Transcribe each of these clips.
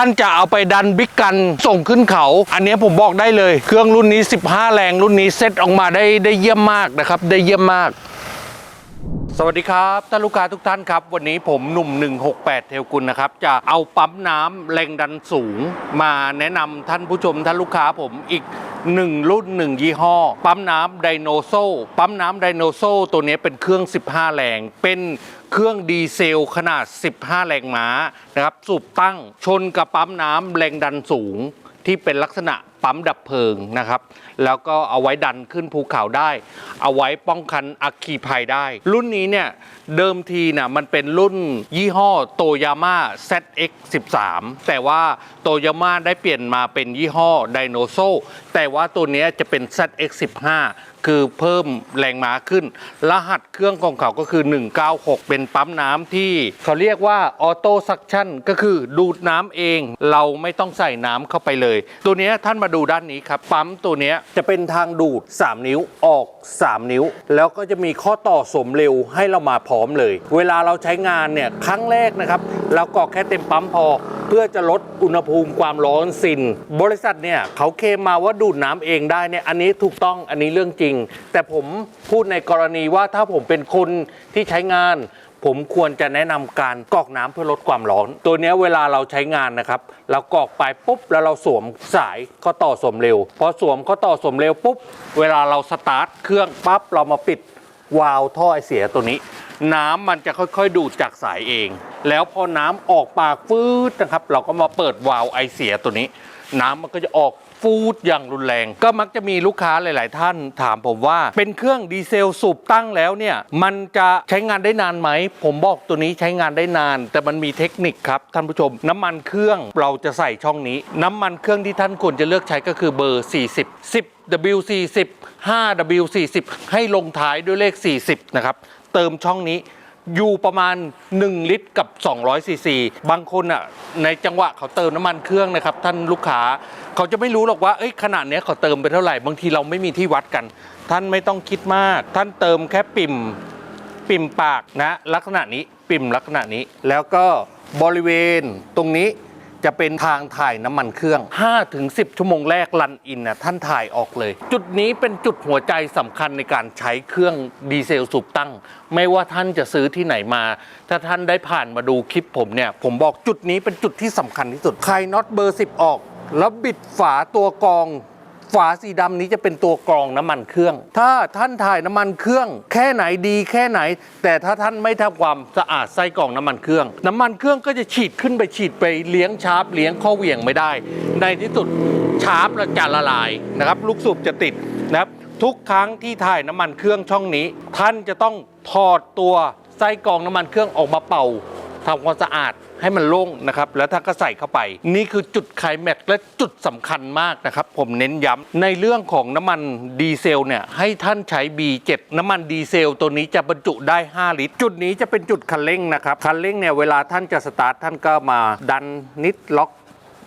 ท่านจะเอาไปดันบิ๊กกันส่งขึ้นเขา อันนี้ผมบอกได้เลย เครื่องรุ่นนี้ 15 แรงรุ่นนี้เซตออกมาได้ได้เยี่ยมมากนะครับ ได้เยี่ยมมากสวัสดีครับท่านลูกค้าทุกท่านครับ วันนี้ผมหนุ่ม 168 เทลกุลนะครับ จะเอาปั๊มน้ำแรงดันสูง มาแนะนำท่านผู้ชมท่านลูกค้าผมอีก 1 รุ่น 1 ยี่ห้อ ปั๊มน้ำไดโนโซปั๊มน้ำไดโนโซตัวนี้เป็นเครื่อง 15 แรงเป็น เครื่องดีเซลขนาด 15 แรงม้านะครับ สูบตั้งชนกับปั๊มน้ำแรงดันสูงที่เป็นลักษณะปั๊มดับเพลิงนะครับ แล้วก็เอาไว้ดันขึ้นภูเขาได้ เอาไว้ป้องกันอัคคีภัยได้ รุ่นนี้เนี่ยเดิมทีน่ะมันเป็นรุ่นยี่ห้อโตยาม่า ZX13 แต่ว่าโตยาม่าได้เปลี่ยนมาเป็นยี่ห้อไดโนโซแต่ว่าตัวนี้จะเป็น ZX15 คือเพิ่มแรงม้าขึ้น รหัสเครื่องของเขาก็คือ 196 เป็นปั๊มน้ำที่เขาเรียกว่าออโต้ซักชั่นก็คือดูดน้ำเอง เราไม่ต้องใส่น้ำเข้าไปเลย ตัวนี้ท่านมาดูด้านนี้ครับ ปั๊มตัวนี้จะเป็นทางดูด 3 นิ้วออก 3 นิ้ว แล้วก็จะมีข้อต่อสมเร็วให้เรามาพร้อมเลย เวลาเราใช้งานเนี่ยครั้งแรกนะครับเรากรอกแค่เต็มปั๊มพอเพื่อจะลดอุณหภูมิความร้อนสิน บริษัทเนี่ยเขาเคมมาว่าดูดน้ำเองได้เนี่ยอันนี้ถูกต้องอันนี้เรื่องจริง แต่ผมพูดในกรณีว่าถ้าผมเป็นคนที่ใช้งาน ผมควรจะแนะนำการกรอกน้ำเพื่อลดความร้อน ตัวนี้เวลาเราใช้งานนะครับ เรากรอกไปปุ๊บแล้วเราสวมสายข้อต่อสวมเร็ว พอสวมข้อต่อสวมเร็วปุ๊บ เวลาเราสตาร์ทเครื่องปั๊บเรามาปิดวาล์วท่อไอเสียตัวนี้ น้ำมันจะค่อยๆดูดจากสายเอง แล้วพอน้ำออกปากฟืดนะครับ เราก็มาเปิดวาล์วไอเสียตัวนี้ น้ำมันก็จะออก ฟูดอย่างรุนแรง ก็มักจะมีลูกค้าหลาย ๆ ท่านถามผมว่า เป็นเครื่องดีเซลสูบตั้งแล้วเนี่ย มันจะใช้งานได้นานไหม ผมบอกตัวนี้ใช้งานได้นาน แต่มันมีเทคนิคครับท่านผู้ชม น้ำมันเครื่องเราจะใส่ช่องนี้ น้ำมันเครื่องที่ท่านควรจะเลือกใช้ก็คือเบอร์ 40 10 W40 5 W40 ให้ลงท้ายด้วยเลข 40 นะครับ เติมช่องนี้อยู่ประมาณ 1 ลิตรกับ200ซีซีบางคนอะในจังหวะเขาเติมน้ำมันเครื่องนะครับ ท่านลูกค้า เขาจะไม่รู้หรอกว่าเอ้ยขนาดเนี้ยเขาเติมไปเท่าไหร่บางทีเราไม่มีที่วัดกัน ท่านไม่ต้องคิดมาก ท่านเติมแค่ปิ่มปิ่มปากนะ ลักษณะนี้ปิ่มลักษณะนี้ แล้วก็บริเวณตรงนี้จะเป็นทางถ่ายน้ำมันเครื่อง 5-10 ชั่วโมงแรกลันอินนะท่านถ่ายออกเลย จุดนี้เป็นจุดหัวใจสำคัญในการใช้เครื่องดีเซลสูบตั้ง ไม่ว่าท่านจะซื้อที่ไหนมา ถ้าท่านได้ผ่านมาดูคลิปผมเนี่ย ผมบอกจุดนี้เป็นจุดที่สำคัญที่สุด ใครน็อตเบอร์ 10 ออก แล้วบิดฝาตัวกรอง ฝาสีดำนี้จะเป็นตัวกรองน้ำมันเครื่อง ถ้าท่านถ่ายน้ำมันเครื่อง แค่ไหนดีแค่ไหน แต่ถ้าท่านไม่ทำความสะอาดไส้กรองน้ำมันเครื่อง น้ำมันเครื่องก็จะฉีดขึ้นไปฉีดไปเลี้ยงชาร์ปเลี้ยงข้อเหวี่ยงไม่ได้ ในที่สุดชาร์ปจะละลายนะครับลูกสูบจะติดนะครับทุกครั้งที่ถ่ายน้ำมันเครื่องช่องนี้ ท่านจะต้องถอดตัวไส้กรองน้ำมันเครื่องออกมาเป่า ทำความสะอาดให้มันโล่งนะครับ แล้วท่านก็ใส่เข้าไป นี่คือจุดไขแม็กและจุดสำคัญมากนะครับ ผมเน้นย้ำในเรื่องของน้ำมันดีเซลเนี่ยให้ท่านใช้ B7 น้ำมันดีเซล ตัวนี้จะบรรจุได้ 5 ลิตร จุดนี้จะเป็นจุดคันเร่งนะครับคันเร่งเนี่ยเวลาท่านจะสตาร์ทท่านก็มาดันนิดล็อก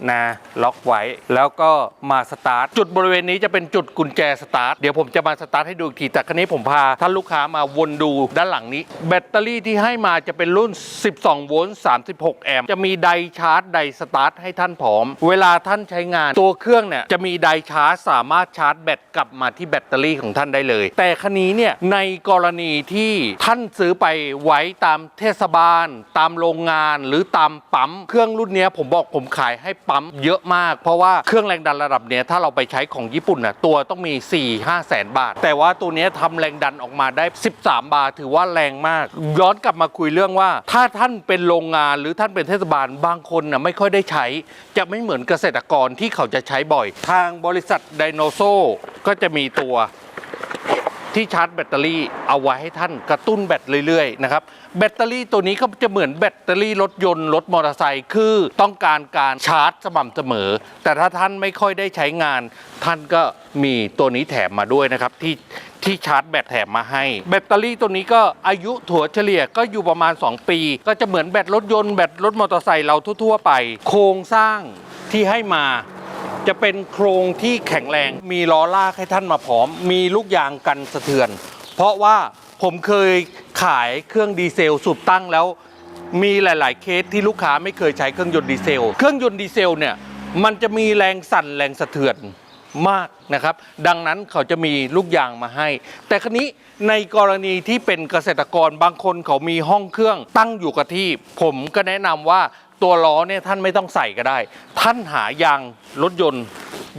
นะล็อกไว้ แล้วก็มาสตาร์ทจุดบริเวณนี้จะเป็นจุดกุญแจสตาร์ทเดี๋ยวผมจะมาสตาร์ทให้ดูอีกทีแต่ครั้นี้ผมพาท่านลูกค้ามาวนดูด้านหลังนี้ แบตเตอรี่ที่ให้มาจะเป็นรุ่น 12 โวลต์ 36 แอมป์จะมีไดชาร์จไดสตาร์ทให้ท่านพร้อม เวลาท่านใช้งานตัวเครื่องเนี่ยจะมีไดชาร์จสามารถชาร์จแบตกลับมาที่แบตเตอรี่ของท่านได้เลย แต่คันนี้เนี่ยในกรณีที่ท่านซื้อไปไว้ตามเทศบาล ตามโรงงานหรือตามปั๊มเครื่องรุ่นนี้ผมบอกผมขายให้ปมเยอะมาก เพราะว่าเครื่องแรงดันระดับเนี้ยถ้าเราไปใช้ของญี่ปุ่นน่ะตัวต้องมี 4 5แสนบาท แต่ว่าตัวเนี้ยทำแรงดันออกมาได้ 13 บาทถือว่าแรงมาก ย้อนกลับมาคุยเรื่องว่า ถ้าท่านเป็นโรงงานหรือท่านเป็นเทศบาลบางคนน่ะไม่ค่อยได้ใช้ จะไม่เหมือนเกษตรกรที่เขาจะใช้บ่อย ทางบริษัทไดโนโซก็จะมีตัว ที่ชาร์จแบตเตอรี่เอาไว้ให้ท่านกระตุ้นแบตเรื่อยๆนะครับแบตเตอรี่ตัวนี้ก็จะเหมือนแบตเตอรี่รถยนต์รถมอเตอร์ไซค์คือต้องการการชาร์จสม่ำเสมอ แต่ถ้าท่านไม่ค่อยได้ใช้งาน ท่านก็มีตัวนี้แถมมาด้วยนะครับที่ที่ชาร์จแบตแถมมาให้ แบตเตอรี่ตัวนี้ก็อายุถั่วเฉลี่ยก็อยู่ประมาณ 2 ปี ก็จะเหมือนแบตรถยนต์แบตรถมอเตอร์ไซค์เราทั่วๆไป โครงสร้างที่ให้มา จะเป็นโครงที่แข็งแรง มีล้อลากให้ท่านมาพร้อม มีลูกยางกันสะเทือน เพราะว่าผมเคยขายเครื่องดีเซลสูบตั้งแล้ว มีหลาย ๆ เคสที่ลูกค้าไม่เคยใช้เครื่องยนต์ดีเซล เครื่องยนต์ดีเซลเนี่ยมันจะมีแรงสั่นแรงสะเทือนมากนะครับ ดังนั้นเขาจะมีลูกยางมาให้ แต่ครนี้ในกรณีที่เป็นเกษตรกรบางคนเขามีห้องเครื่องตั้งอยู่กับที่ ผมก็แนะนำว่า ตัวล้อเนี่ยท่านไม่ต้องใส่ก็ได้ ท่านหายางรถยนต์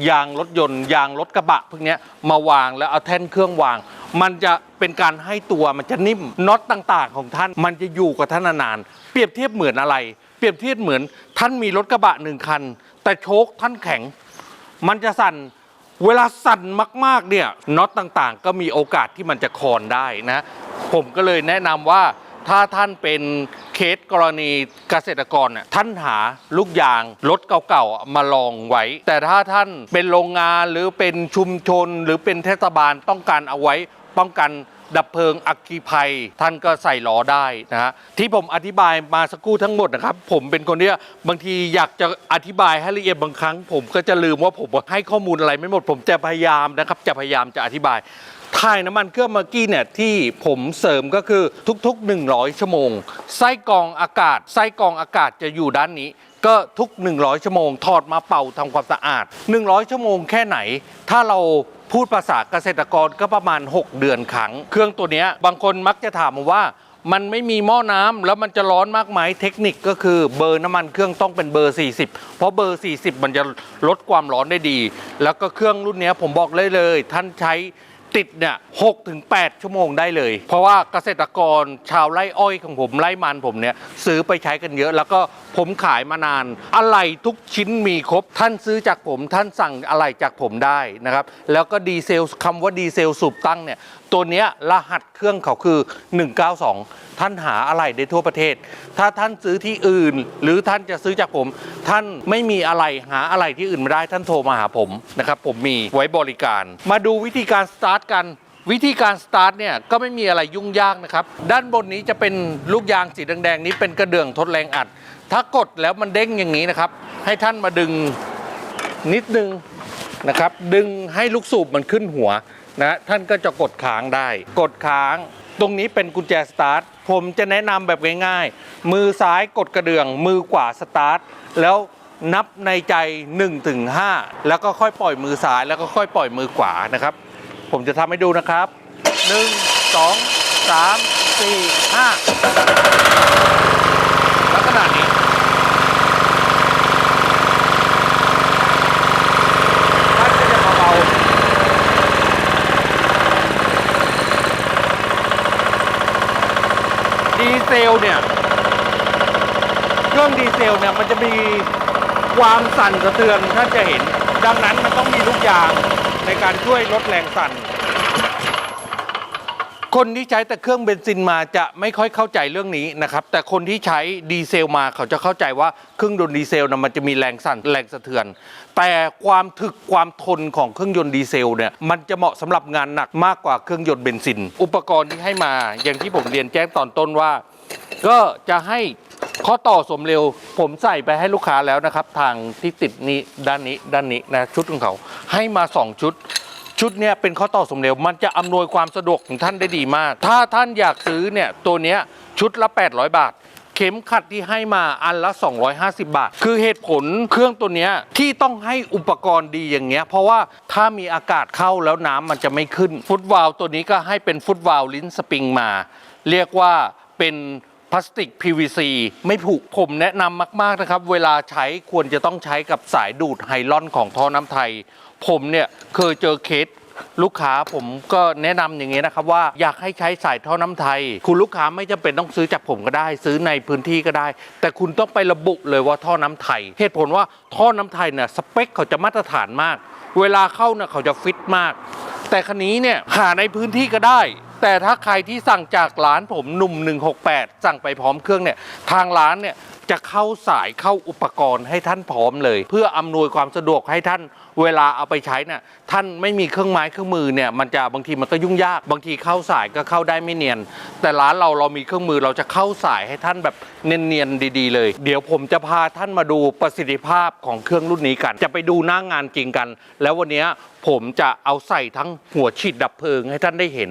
ยางรถยนต์ ยางรถกระบะพวกนี้มาวางแล้วเอาแท่นเครื่องวาง มันจะเป็นการให้ตัวมันจะนิ่มน็อตต่างๆ ของท่าน มันจะอยู่กับท่านนานๆเปรียบเทียบเหมือนอะไร เปรียบเทียบเหมือนท่านมีรถกระบะหนึ่งคัน แต่โชคท่านแข็ง มันจะสั่นเวลาสั่นมากๆเนี่ยน็อตต่างๆ ก็มีโอกาสที่มันจะคลอนได้นะ ผมก็เลยแนะนำว่า ถ้าท่านเป็นเคสกรณีเกษตรกรเนี่ยท่านหาลูกยางรถเก่าๆมาลองไว้ แต่ถ้าท่านเป็นโรงงานหรือเป็นชุมชน หรือเป็นเทศบาลต้องการเอาไว้ป้องกันดับเพลิงอัคคีภัย ท่านก็ใส่ล้อได้นะฮะที่ผมอธิบายมาสักครู่ทั้งหมดนะครับ ผมเป็นคนที่บางทีอยากจะอธิบายให้ละเอียดบางครั้ง ผมก็จะลืมว่าผมให้ข้อมูลอะไรไม่หมด ผมจะพยายามนะครับจะพยายามจะอธิบาย ถ่ายน้ำมันเครื่องเมื่อกี้เนี่ยที่ผมเสริมก็คือทุก ๆ 100 ชั่วโมง ไส้กรองอากาศ ไส้กรองอากาศจะอยู่ด้านนี้ ก็ทุก 100 ชั่วโมง ถอดมาเป่าทำความสะอาด 100 ชั่วโมงแค่ไหน ถ้าเราพูดภาษาเกษตรกรก็ประมาณ 6 เดือนครั้ง เครื่องตัวนี้บางคนมักจะถามมว่ามันไม่มีหม้อน้ำแล้วมันจะร้อนมากไหมเทคนิคก็คือเบอร์น้ำมันเครื่องต้องเป็นเบอร์ 40 เพราะเบอร์ 40 มันจะลดความร้อนได้ดี แล้วก็เครื่องรุ่นนี้ผมบอกเลยเลย ท่านใช้ ติดเนี่ยหกถึงแปดชั่วโมงได้เลย เพราะว่าเกษตรกรชาวไร่อ้อยของผมไร่มันผมเนี่ยซื้อไปใช้กันเยอะ แล้วก็ผมขายมานาน อะไรทุกชิ้นมีครบ ท่านซื้อจากผม ท่านสั่งอะไรจากผมได้นะครับ แล้วก็ดีเซลคำว่าดีเซลสูบตั้งเนี่ยตัวเนี้ยรหัสเครื่องเขาคือ 192ท่านหาอะไรได้ทั่วประเทศ ถ้าท่านซื้อที่อื่น หรือท่านจะซื้อจากผม ท่านไม่มีอะไรหาอะไรที่อื่นไม่ได้ท่านโทรมาหาผมนะครับผมมีไว้บริการ มาดูวิธีการสตาร์ทกันวิธีการสตาร์ทเนี่ยก็ไม่มีอะไรยุ่งยากนะครับ ด้านบนนี้จะเป็นลูกยางสีแดงๆนี้เป็นกระเดื่องทดแรงอัด ถ้ากดแล้วมันเด้งอย่างนี้นะครับ ให้ท่านมาดึงนิดนึงนะครับ ดึงให้ลูกสูบมันขึ้นหัวนะท่านก็จะกดค้างได้ กดค้าง ตรงนี้เป็นกุญแจสตาร์ท ผมจะแนะนำแบบง่ายๆ มือซ้ายกดกระเดื่อง มือขวาสตาร์ท แล้วนับในใจ1ถึง5แล้วก็ค่อยปล่อยมือซ้ายแล้วก็ค่อยปล่อยมือขวานะครับ ผมจะทำให้ดูนะครับ 1 2 3 4 5ลักษณะนี้ท่านก็จะเบาๆดี เซลเนี่ย เครื่องดีเซลเนี่ยมันจะมีความสั่นสะเทือนท่านจะเห็น ดังนั้นมันต้องมีลูกยางในการช่วยลดแรงสั่น คนที่ใช้แต่เครื่องเบนซินมาจะไม่ค่อยเข้าใจเรื่องนี้นะครับ แต่คนที่ใช้ดีเซลมาเขาจะเข้าใจว่าเครื่องยนต์ดีเซลนะมันจะมีแรงสั่นแรงสะเทือน แต่ความถึกความทนของเครื่องยนต์ดีเซลเนี่ยมันจะเหมาะสำหรับงานหนักมากกว่าเครื่องยนต์เบนซิน อุปกรณ์ที่ให้มาอย่างที่ผมเรียนแจ้งตอนต้นว่า ก็จะให้ข้อต่อสมเร็ว ผมใส่ไปให้ลูกค้าแล้วนะครับ ทางที่ติดนี้ด้านนี้ด้านนี้นะชุดของเขาให้มาสองชุด ชุดเนี้ยเป็นข้อต่อสมเร็ว มันจะอำนวยความสะดวกของท่านได้ดีมาก ถ้าท่านอยากซื้อเนี่ยตัวเนี้ยชุดละ 800 บาท เข็มขัดที่ให้มาอันละ 250 บาท คือเหตุผลเครื่องตัวเนี้ยที่ต้องให้อุปกรณ์ดีอย่างเงี้ยเพราะว่าถ้ามีอากาศเข้าแล้วน้ำมันจะไม่ขึ้น ฟุตวาลวตัวนี้ก็ให้เป็นฟุตวาลวลิ้นสปริงมา เรียกว่าเป็น พลาสติก PVC ไม่ผุผมแนะนำมากๆนะครับ เวลาใช้ควรจะต้องใช้กับสายดูดไฮลอนของท่อน้ำไทย ผมเนี่ยเคยเจอเคสลูกค้าผมก็แนะนำอย่างนี้นะครับว่าอยากให้ใช้สายท่อน้ำไทย คุณลูกค้าไม่จำเป็นต้องซื้อจากผมก็ได้ ซื้อในพื้นที่ก็ได้ แต่คุณต้องไประบุเลยว่าท่อน้ำไทย เหตุผลว่าท่อน้ำไทยเนี่ยสเปคเขาจะมาตรฐานมาก เวลาเข้าเนี่ยเขาจะฟิตมาก แต่คันนี้เนี่ยหาในพื้นที่ก็ได้ แต่ถ้าใครที่สั่งจากร้านผมหนุ่ม 168 สั่งไปพร้อมเครื่องเนี่ยทางร้านเนี่ย จะเข้าสายเข้าอุปกรณ์ให้ท่านพร้อมเลย เพื่ออำนวยความสะดวกให้ท่านเวลาเอาไปใช้เนี่ยท่านไม่มีเครื่องไม้เครื่องมือเนี่ยมันจะบางทีมันก็ยุ่งยาก บางทีเข้าสายก็เข้าได้ไม่เนียน แต่ร้านเราเรามีเครื่องมือเราจะเข้าสายให้ท่านแบบเนียนๆดีๆ เลย เดี๋ยวผมจะพาท่านมาดูประสิทธิภาพของเครื่องรุ่นนี้กัน จะไปดูหน้างานจริงกัน แล้ววันนี้ผมจะเอาใส่ทั้งหัวฉีดดับเพลิงให้ท่านได้เห็น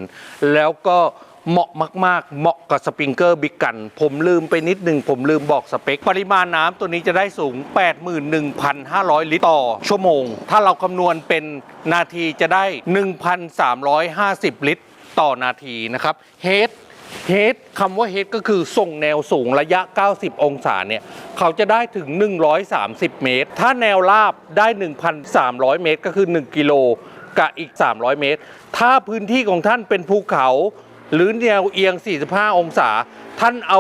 แล้วก็ เหมาะมาก ๆ เหมาะกับสปริงเกอร์บิ๊กกัน ผมลืมไปนิดหนึ่งผมลืมบอกสเปค ปริมาณน้ำตัวนี้จะได้สูง 81,500 ลิตรต่อชั่วโมง ถ้าเราคำนวณเป็นนาทีจะได้ 1,350 ลิตรต่อนาทีนะครับเฮดเฮดคำว่าเฮดก็คือส่งแนวสูงระยะ 90 องศาเนี่ย เขาจะได้ถึง 130 เมตร ถ้าแนวราบได้ 1,300 เมตร ก็คือ 1 กิโลกับอีก 300 เมตร ถ้าพื้นที่ของท่านเป็นภูเขา หรือแนวเอียง 45 องศา ท่านเอา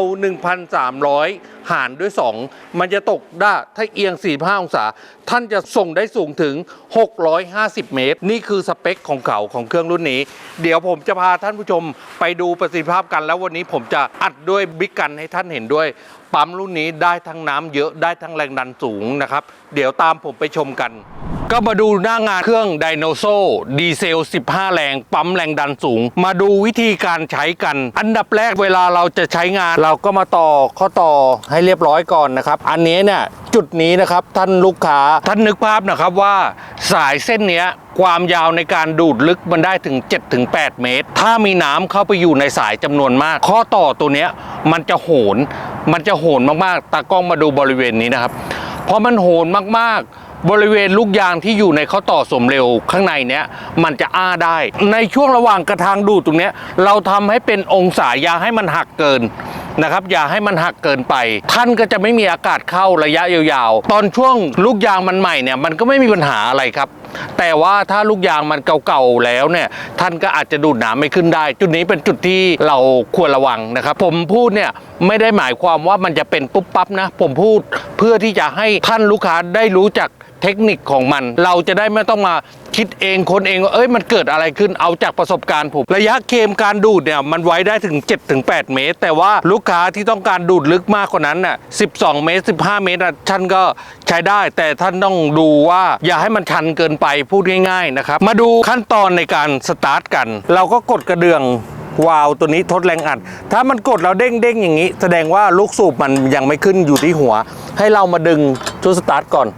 1,300 หารด้วย 2 มันจะตกได้ถ้าเอียง 45 องศา ท่านจะส่งได้สูงถึง 650 เมตร นี่คือสเปคของเขาของเครื่องรุ่นนี้ เดี๋ยวผมจะพาท่านผู้ชมไปดูประสิทธิภาพกัน แล้ววันนี้ผมจะอัดด้วยบิ๊กกันให้ท่านเห็นด้วย ปั๊มรุ่นนี้ได้ทั้งน้ำเยอะได้ทั้งแรงดันสูงนะครับ เดี๋ยวตามผมไปชมกัน ก็มาดูหน้างานเครื่องไดโนโซดีเซล 15 แรง ปั๊มแรงดันสูง มาดูวิธีการใช้กัน อันดับแรกเวลาเราจะใช้งาน เราก็มาต่อข้อต่อให้เรียบร้อยก่อนนะครับ อันนี้เนี่ยจุดนี้นะครับท่านลูกค้าท่านนึกภาพนะครับว่าสายเส้นเนี้ยความยาวในการดูดลึกมันได้ถึง 7-8 เมตร ถ้ามีน้ำเข้าไปอยู่ในสายจำนวนมาก ข้อต่อตัวเนี้ยมันจะโหน มันจะโหนมากๆ ตากล้องมาดูบริเวณนี้นะครับพอมันโหนมากๆ บริเวณลูกยางที่อยู่ในข้อต่อสมเร็วข้างในเนี้ยมันจะอ้าได้ ในช่วงระหว่างกระทางดูดตรงเนี้ยเราทำให้เป็นองศาอย่าให้มันหักเกินนะครับอย่าให้มันหักเกินไป ท่านก็จะไม่มีอากาศเข้าระยะยาวๆ ตอนช่วงลูกยางมันใหม่เนี่ยมันก็ไม่มีปัญหาอะไรครับ แต่ว่าถ้าลูกยางมันเก่าๆแล้วเนี่ยท่านก็อาจจะดูดน้ำไม่ขึ้นได้ จุดนี้เป็นจุดที่เราควรระวังนะครับ ผมพูดเนี่ยไม่ได้หมายความว่ามันจะเป็นปุ๊บปั๊บนะ ผมพูดเพื่อที่จะให้ท่านลูกค้าได้รู้จักเทคนิคของมัน เราจะได้ไม่ต้องมา คิดเองคนเองว่าเอ้ยมันเกิดอะไรขึ้นเอาจากประสบการณ์ผม ระยะเคมการดูดเนี่ยมันไว้ได้ถึง 7-8 เมตร แต่ว่าลูกค้าที่ต้องการดูดลึกมากกว่านั้นน่ะ12 เมตร 15 เมตรท่านก็ใช้ได้ แต่ท่านต้องดูว่าอย่าให้มันชันเกินไปพูดง่ายๆนะครับมาดูขั้นตอนในการสตาร์ทกัน เราก็กดกระเดื่องวาล์วตัวนี้ทดแรงอัด ถ้ามันกดเราเด้งเด้งๆอย่างนี้ แสดงว่าลูกสูบมันยังไม่ขึ้นอยู่ที่หัว ให้เรามาดึงชุดสตาร์ทก่อน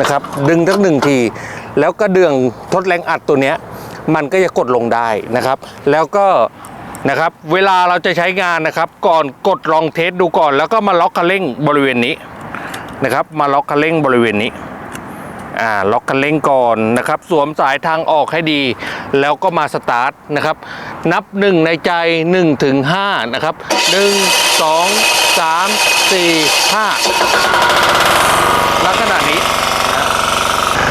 นะครับ ดึงทั้งหนึ่งที แล้วก็เดืองทดแรงอัดตัวเนี้ยมันก็จะกดลงได้นะครับ แล้วก็นะครับเวลาเราจะใช้งานนะครับ ก่อนกดลองเทสดูก่อน แล้วก็มาล็อกคันเร่งบริเวณนี้นะครับ มาล็อกคันเร่งบริเวณนี้อ่าล็อกคันเร่งก่อนนะครับ สวมสายทางออกให้ดี แล้วก็มาสตาร์ทนะครับ นับ 1 ในใจ 1 ถึง 5 นะครับ 1 2 3 4 5ลักษณะนี้นะ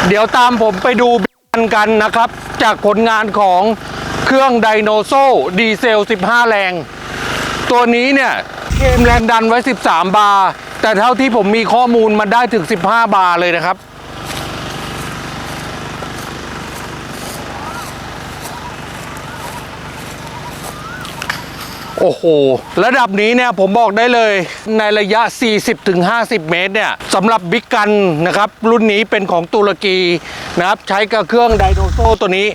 เดี๋ยวตามผมไปดูกันกันนะครับ จากผลงานของเครื่องไดโนโซดีเซล 15 แรง ตัวนี้เนี่ยเกมแรงดันไว้ 13 บาร์ แต่เท่าที่ผมมีข้อมูลมันได้ถึง 15 บาร์เลยนะครับ โอ้โห ระดับนี้เนี่ยผมบอกได้เลยในระยะ 40-50 เมตรเนี่ยสำหรับบิ๊กกันนะครับ รุ่นนี้เป็นของตุรกีนะครับ ใช้กับเครื่องไดโนโซตัวนี้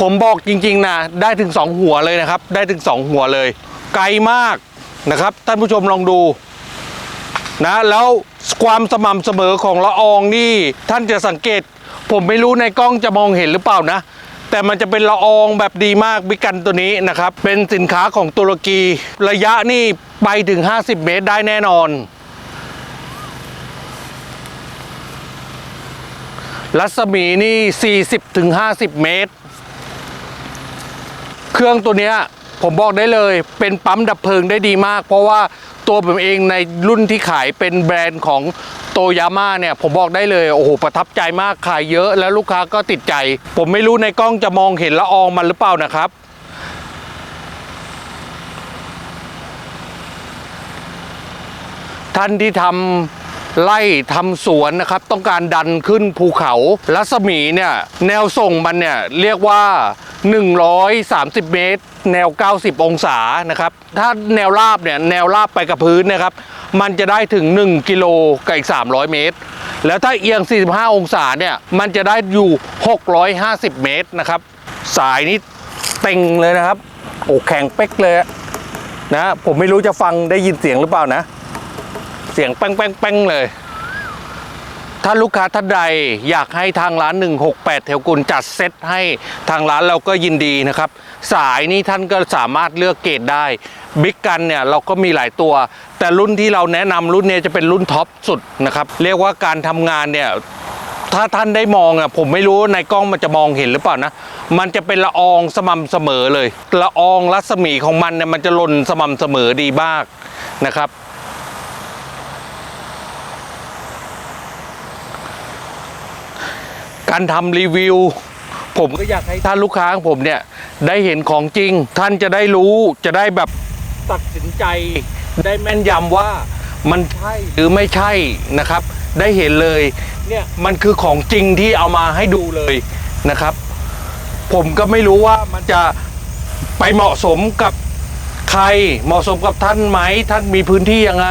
ผมบอกจริงๆนะได้ถึง 2 หัวเลยนะครับ ได้ถึง 2 หัวเลย ไกลมากนะครับ ท่านผู้ชมลองดูนะแล้วความสม่ำเสมอของละอองนี่ท่านจะสังเกต ผมไม่รู้ในกล้องจะมองเห็นหรือเปล่านะ แต่มันจะเป็นละอองแบบดีมากบิกันตัวนี้นะครับ เป็นสินค้าของตุรกีระยะนี่ไปถึง 50 เมตรได้แน่นอน รัศมีนี่ 40-50 เมตร เครื่องตัวนี้ผมบอกได้เลย เป็นปั๊มดับเพลิงได้ดีมาก เพราะว่าตัวผมเองในรุ่นที่ขายเป็นแบรนด์ของ โตยาม่าเนี่ยผมบอกได้เลยโอ้โหประทับใจมากขายเยอะแล้วลูกค้าก็ติดใจ ผมไม่รู้ในกล้องจะมองเห็นละอองมันหรือเปล่านะครับท่านที่ทำไล่ทำสวนนะครับต้องการดันขึ้นภูเขารัศมีเนี่ยแนวส่งมันเนี่ยเรียกว่า 130 เมตร แนว 90 องศานะครับ ถ้าแนวราบเนี่ยแนวราบไปกับพื้นนะครับ มันจะได้ถึง 1 กิโลกับอีก 300 เมตร แล้วถ้าเอียง 45 องศาเนี่ยมันจะได้อยู่ 650 เมตรนะครับ สายนี้เต็งเลยนะครับ โอ้แข็งเป๊กเลยนะผมไม่รู้จะฟังได้ยินเสียงหรือเปล่านะ เสียงแป้งแป้งแป้งเลยถ้าลูกค้าท่านใดอยากให้ทางร้าน 168 เทวกุลจัดเซตให้ทางร้านเราก็ยินดีนะครับ สายนี้ท่านก็สามารถเลือกเกรดได้บิ๊กกันเนี่ยเราก็มีหลายตัว แต่รุ่นที่เราแนะนำรุ่นนี้จะเป็นรุ่นท็อปสุดนะครับ เรียกว่าการทำงานเนี่ยถ้าท่านได้มองอะผมไม่รู้ในกล้องมันจะมองเห็นหรือเปล่านะ มันจะเป็นละอองสม่ำเสมอเลย ละอองรัศมีของมันเนี่ยมันจะล่นสม่ำเสมอดีมากนะครับการทำรีวิว ผมก็อยากให้ท่านลูกค้าของผมเนี่ยได้เห็นของจริง ท่านจะได้รู้จะได้แบบตัดสินใจ ได้แม่นยำว่ามันใช่หรือไม่ใช่นะครับ ได้เห็นเลยเนี่ยมันคือของจริงที่เอามาให้ดูเลยนะครับ ผมก็ไม่รู้ว่ามันจะไปเหมาะสมกับใครเหมาะสมกับท่านไหมท่านมีพื้นที่ยังไง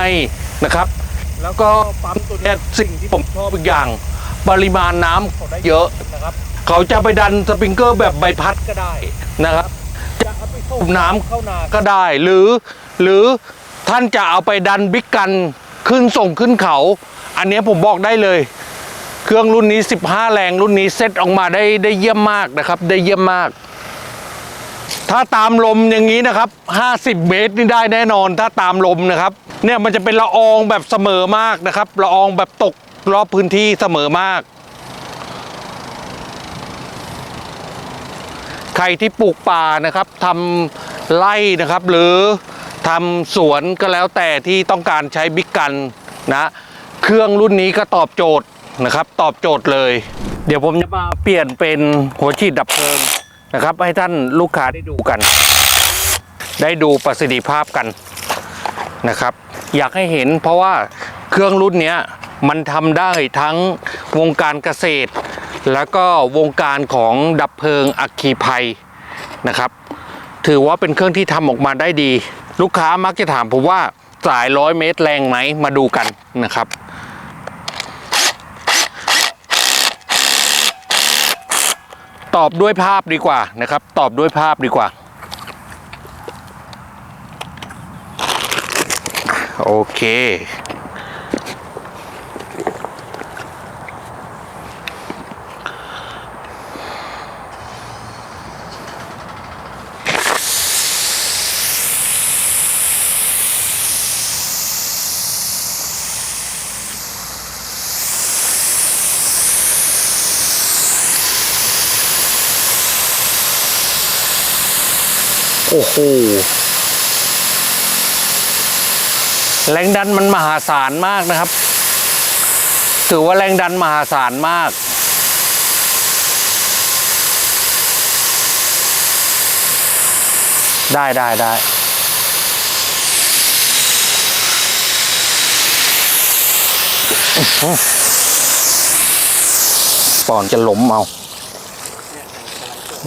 นะครับ แล้วก็ปั๊มตัวเนี้ยสิ่งที่ผมชอบอีกอย่าง ปริมาณน้ำเขาได้เยอะนะครับ เขาจะไปดันสปริงเกอร์แบบใบพัดก็ได้นะครับ จะเอาไปสูบน้ำเข้านาก็ได้ หรือ หรือท่านจะเอาไปดันบิ๊กกันขึ้นส่งขึ้นเขา อันเนี้ยผมบอกได้เลย เครื่องรุ่นนี้ 15 แรงรุ่นนี้เซ็ตออกมาได้ได้เยี่ยมมากนะครับ ได้เยี่ยมมาก ถ้าตามลมอย่างนี้นะครับ 50 เมตรนี่ได้แน่นอน ถ้าตามลมนะครับ เนี่ยมันจะเป็นละอองแบบเสมอมากนะครับ ละอองแบบตกรอบพื้นที่เสมอมาก ใครที่ปลูกป่านะครับทำไร่นะครับ หรือทำสวนก็แล้วแต่ที่ต้องการใช้บิ๊กกันนะเครื่องรุ่นนี้ก็ตอบโจทย์นะครับ ตอบโจทย์เลย เดี๋ยวผมจะมาเปลี่ยนเป็นหัวฉีดดับเพลิงนะครับ ให้ท่านลูกค้าได้ดูกัน ได้ดูประสิทธิภาพกันนะครับ อยากให้เห็นเพราะว่าเครื่องรุ่นนี้มันทำได้ทั้งวงการเกษตร แล้วก็วงการของดับเพลิงอัคคีภัยนะครับ ถือว่าเป็นเครื่องที่ทำออกมาได้ดี ลูกค้ามักจะถามผมว่าสายร้อยเมตรแรงไหมมาดูกันนะครับตอบด้วยภาพดีกว่านะครับ ตอบด้วยภาพดีกว่า โอเค โอ้โหแรงดันมันมหาศาลมากนะครับ ถือว่าแรงดันมหาศาลมาก ได้ได้ได้ปอนจะล้มเอา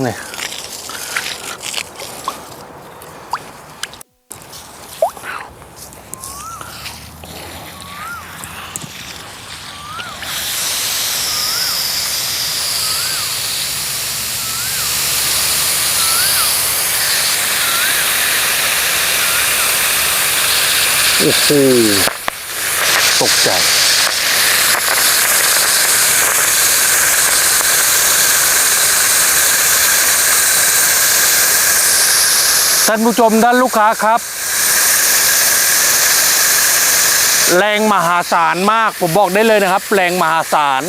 เนี่ย โอ้โหตกใจท่านผู้ชมท่านลูกค้าครับ แรงมหาศาลมาก ผมบอกได้เลยนะครับ แรงมหาศาล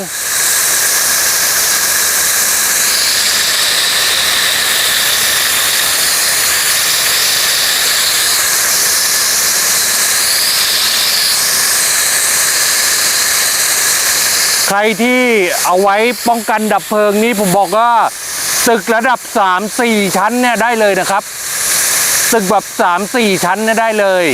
ใครที่เอาไว้ป้องกันดับเพลิงนี้ผมบอกว่าตึกระดับ 3-4 ชั้นเนี่ยได้เลยนะครับตึกแบบ 3-4 ชั้นเนี่ยได้เลย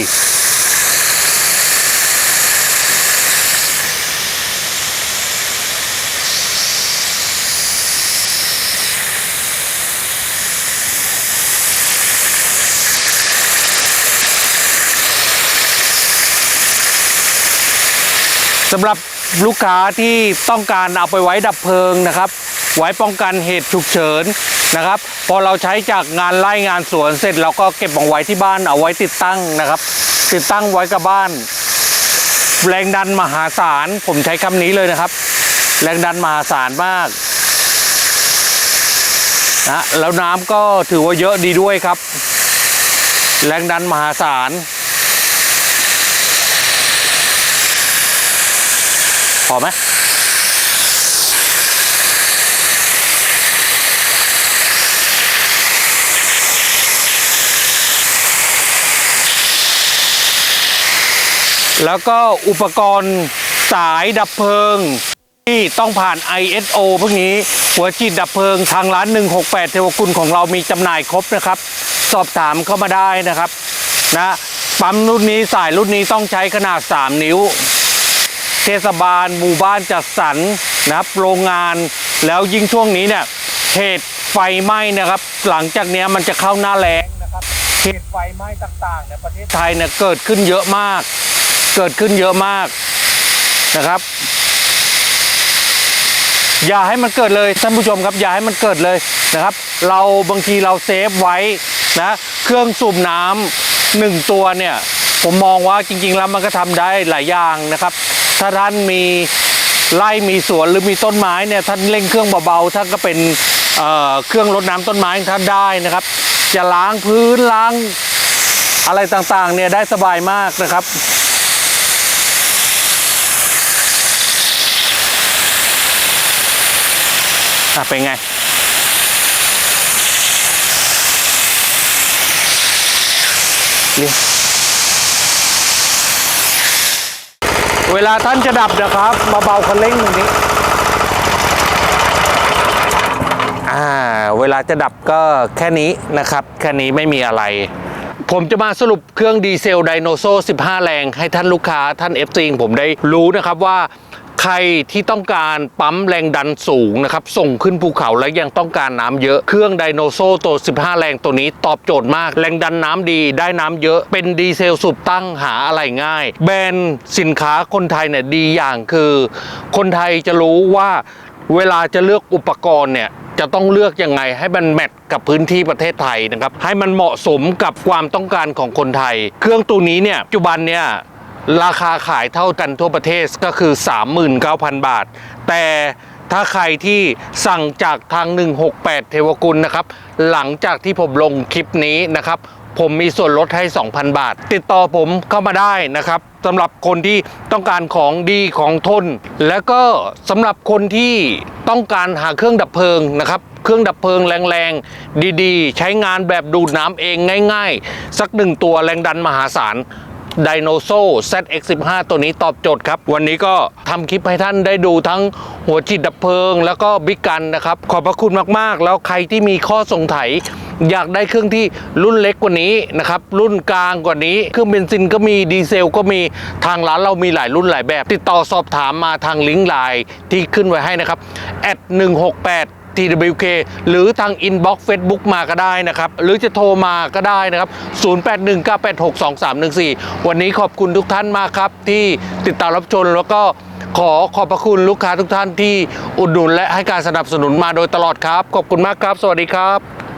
สำหรับ ลูกค้าที่ต้องการเอาไปไว้ดับเพลิงนะครับ ไว้ป้องกันเหตุฉุกเฉินนะครับ พอเราใช้จากงานไร่งานสวนเสร็จเราก็เก็บเอาไว้ที่บ้านเอาไว้ติดตั้งนะครับ ติดตั้งไว้กับบ้าน แรงดันมหาศาลผมใช้คำนี้เลยนะครับ แรงดันมหาศาลมากนะแล้วน้ำก็ถือว่าเยอะดีด้วยครับ แรงดันมหาศาล พอไหมแล้วก็อุปกรณ์สายดับเพลิง ที่ต้องผ่าน ISO พวกนี้ หัวฉีดดับเพลิงทางร้าน 168 เทวกุลของเรามีจำหน่ายครบนะครับ สอบถามเข้ามาได้นะครับนะปั๊มรุ่นนี้สายรุ่นนี้ต้องใช้ขนาด 3 นิ้ว เทศบาล หมู่บ้านจัดสรรนะครับโรงงานแล้วยิ่งช่วงนี้เนี่ยเหตุไฟไหม้นะครับ หลังจากนี้มันจะเข้าหน้าแล้งนะครับเหตุไฟไหม้ต่างๆในประเทศไทยเนี่ยเกิดขึ้นเยอะมาก เกิดขึ้นเยอะมากนะครับ อย่าให้มันเกิดเลยท่านผู้ชมครับอย่าให้มันเกิดเลยนะครับ เราบางทีเราเซฟไว้นะเครื่องสูบน้ำหนึ่งตัวเนี่ยผมมองว่าจริงๆแล้วมันก็ทำได้หลายอย่างนะครับ ถ้าท่านมีไร่มีสวนหรือมีต้นไม้เนี่ยท่านเร่งเครื่องเบาๆท่านก็เป็นเเครื่องรดน้ำต้นไม้ท่านได้นะครับ จะล้างพื้นล้างอะไรต่างๆเนี่ยได้สบายมากนะครับอะเป็นไงเรีย เวลาท่านจะดับนะครับ มาเบาคันเร่งตรงนี้อ่าเวลาจะดับก็แค่นี้นะครับ แค่นี้ไม่มีอะไร ผมจะมาสรุปเครื่องดีเซลไดโนโซ15 แรง ให้ท่านลูกค้าท่าน FC ของผมได้รู้นะครับว่า ใครที่ต้องการปั๊มแรงดันสูงนะครับ ส่งขึ้นภูเขาและยังต้องการน้ำเยอะ เครื่องไดโนโซตัว 15 แรงตัวนี้ตอบโจทย์มาก แรงดันน้ำดีได้น้ำเยอะ เป็นดีเซลสูบตั้งหาอะไรง่าย แบรนด์สินค้าคนไทยเนี่ยดีอย่างคือ คนไทยจะรู้ว่าเวลาจะเลือกอุปกรณ์เนี่ยจะต้องเลือกยังไงให้มันแมทกับพื้นที่ประเทศไทยนะครับ ให้มันเหมาะสมกับความต้องการของคนไทย เครื่องตัวนี้เนี่ยปัจจุบันเนี่ย ราคาขายเท่ากันทั่วประเทศก็คือ 39,000 บาท แต่ถ้าใครที่สั่งจากทาง 168 เทวกุลนะครับ หลังจากที่ผมลงคลิปนี้นะครับ ผมมีส่วนลดให้ 2,000 บาท ติดต่อผมเข้ามาได้นะครับสำหรับคนที่ต้องการของดีของทน แล้วก็สำหรับคนที่ต้องการหาเครื่องดับเพลิงนะครับเครื่องดับเพลิงแรงๆ ดีๆ ใช้งานแบบดูดน้ำเองง่าย ๆ สักหนึ่งตัวแรงดันมหาศาล ไดโนโซ ZX15 ตัวนี้ตอบโจทย์ครับ วันนี้ก็ทำคลิปให้ท่านได้ดูทั้งหัวฉีดดับเพลิง แล้วก็บิ๊กกันนะครับ ขอบพระคุณมากๆ แล้วใครที่มีข้อสงสัยอยากได้เครื่องที่รุ่นเล็กกว่านี้นะครับ รุ่นกลางกว่านี้ เครื่องเบนซินก็มีดีเซลก็มีทางร้านเรามีหลายรุ่นหลายแบบ ติดต่อสอบถามมาทางลิงก์ไลน์ที่ขึ้นไว้ให้นะครับ at168 TWK หรือทาง Inbox Facebook มาก็ได้นะครับ หรือจะโทรมาก็ได้นะครับ 0819862314 วันนี้ขอบคุณทุกท่านมากครับ ที่ติดตามรับชมแล้วก็ขอขอบพระคุณลูกค้าทุกท่านที่อุดหนุนและให้การสนับสนุนมาโดยตลอดครับ ขอบคุณมากครับ สวัสดีครับ